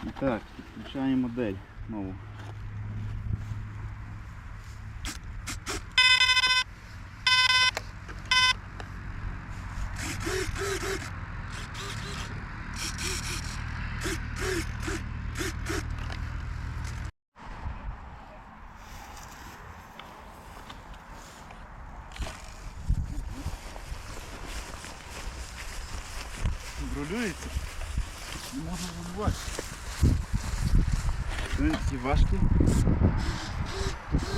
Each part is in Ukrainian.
Так, включаємо модель нову. Рулюється. Не можна забувати. Він такі важкі.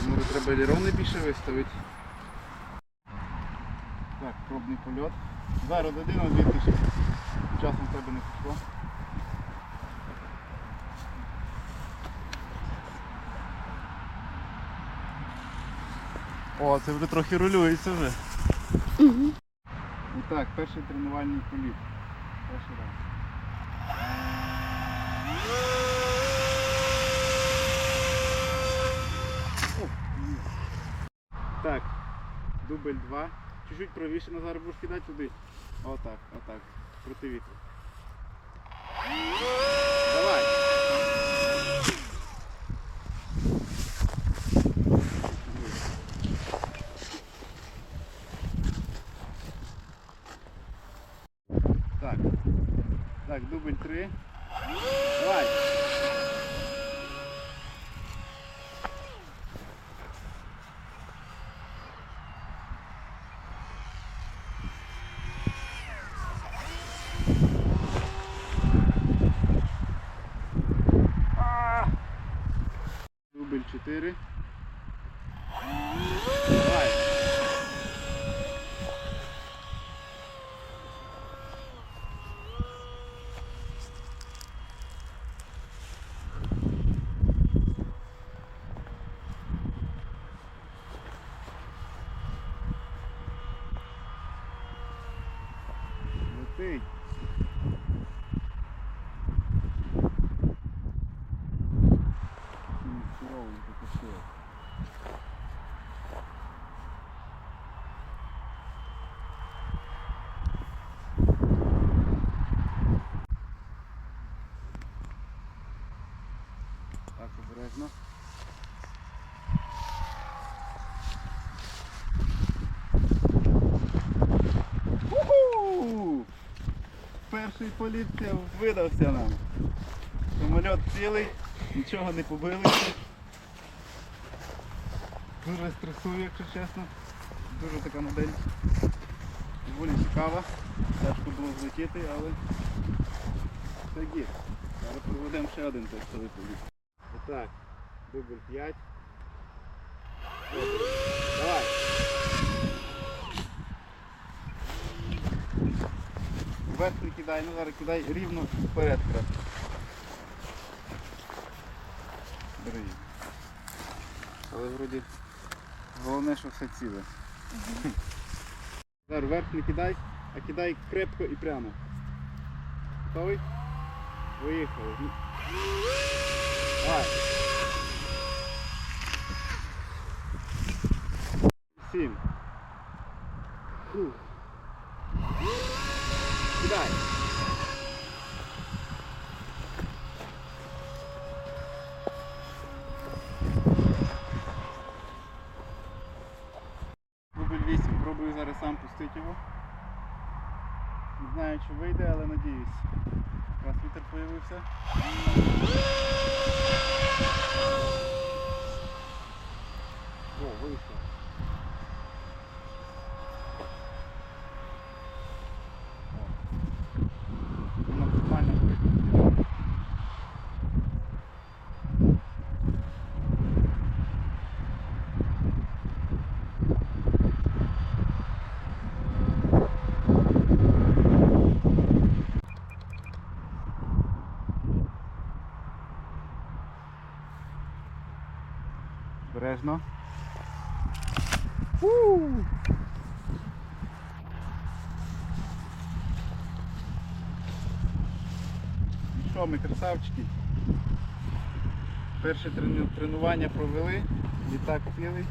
Може треба елерони більше виставити. Так, пробний польот. Зараз один на 2000. Часом тебе не пішло. О, це вже трохи рулюється вже. Угу. І так, перший тренувальний політ. Перший раз. Так, дубль 2. Чуть-чуть правіше Назар будеш кидати туди. Отак, отак. Проти вітру. Давай. Так. Так, дубль 3. Давай. А! Дубль 4. Давай. Суровенько. Так, обережно. Перший політ видався нам. Самоліт цілий, нічого не побилося. Дуже стресую, якщо чесно. Дуже така модель. Доволі цікава. Тяжко було злетіти, але все гір. Зараз проведемо ще один тестовий політ. Отак, дубль 5. Давай. Вверх кидай, ну зараз кидай рівно вперед краще. Бери. Але вроді головне, що все ціле. Зараз вверх не кидай, а кидай крепко і прямо. Готовий? Виїхали. Давай. Сім. Кидай. Дубль 8, пробую зараз сам пустити його. Не знаю, чи вийде, але надіюсь. Раз вітер появився. О, вийшов. О. Максимально вийшло. Бережно. Фу! Ну що, ми красавчики. Перше трену- тренування провели, літак цілий.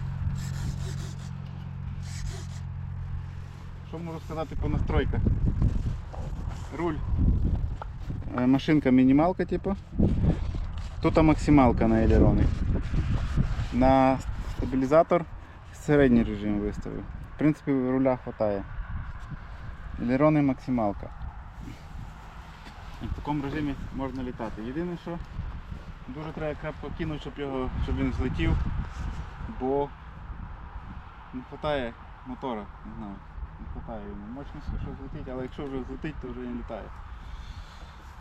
Що можу сказати по настройках? Руль е, машинка мінімалка, типу. Тут максималка на елерони. На стабілізатор середній режим виставив. В принципі, руля хватає. Елерони максималка. В такому режимі можна літати. Єдине, що дуже треба крепко кинути, щоб, його, щоб він злетів, бо не вистачає мотора, не знаю. Не вистачає йому мощності, щоб злетіти, але якщо вже злетить, то вже не літає.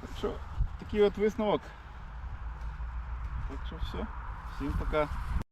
Так що такий от висновок. Так що все. Всім пока.